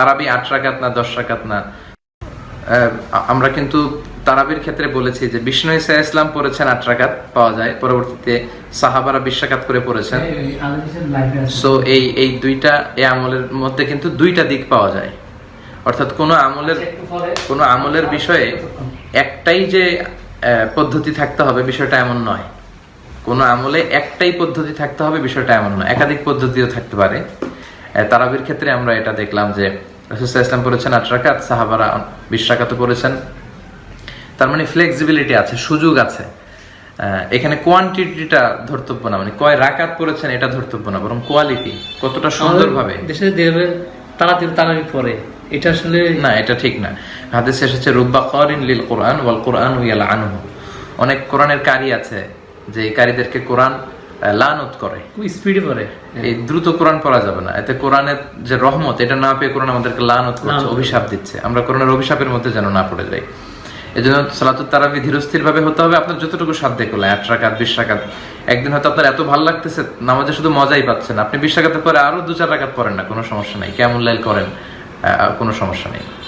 তারাবি আট রাকাত না দশ রাকাত না? আমরা কিন্তু তারাবির ক্ষেত্রে বলেছি যে বিষ্ণু ইসা ইসলাম পড়েছেন আট রাকাত পাওয়া যায় পরবর্তীতে সাহাবারা বিশ রাকাত করে পড়েছেন। সো এই এই দুইটা এই আমলের মধ্যে কিন্তু দুইটা দিক পাওয়া যায়। অর্থাৎ কোনো আমলের কোনো আমলের বিষয়ে একটাই যে পদ্ধতি থাকতে হবে বিষয়টা এমন নয়। কোনো আমলে একটাই পদ্ধতি থাকতে হবে বিষয়টা এমন নয়। একাধিক পদ্ধতিও থাকতে পারে। তারাবির ক্ষেত্রে আমরা এটা দেখলাম যে রসুল্লাহ ইসলাম পড়েছেন আট রাকাত সাহাবারা বিশ রাকাতও পড়েছেন। তার মানে ফ্লেক্সিবিলিটি আছে সুযোগ আছে। এখানে কোয়ান্টিটিটা ধর্তব্য না মানে কয় রাকাত পড়েছেন এটা ধর্তব্য না বরং কোয়ালিটি কতটা সুন্দরভাবে। দেশে তাড়াতাড়ি তাড়াতাড়ি পরে এটা আসলে না এটা ঠিক না। হাদিসে এসেছে রুব্বা করিন লিল কোরআন ওয়াল কোরআন ইয়াল আনহু অনেক কোরআনের কারি আছে যে কারীদেরকে কোরআন লানত করে। খুব স্পিডে পরে এই দ্রুত কোরআন পড়া যাবে না। এতে কোরআনের যে রহমত এটা না পেয়ে কোরআন আমাদেরকে লানত করছে অভিশাপ দিচ্ছে। আমরা কোরআনের অভিশাপের মধ্যে যেন না পড়ে যাই। এই জন্য সালাতুত তারাবি ধীরস্থির ভাবে হতে হবে। আপনার যতটুকু সাধ্য করলে আট রাকাত বিশ রাকাত। একদিন হয়তো আপনার এত ভালো লাগতেছে নামাজে শুধু মজাই পাচ্ছেন আপনি বিশ রাকাতের পরে আরও দু চার রাকাত পড়েন না কোনো সমস্যা নাই। কেমন লাইল করেন কোনো সমস্যা নেই।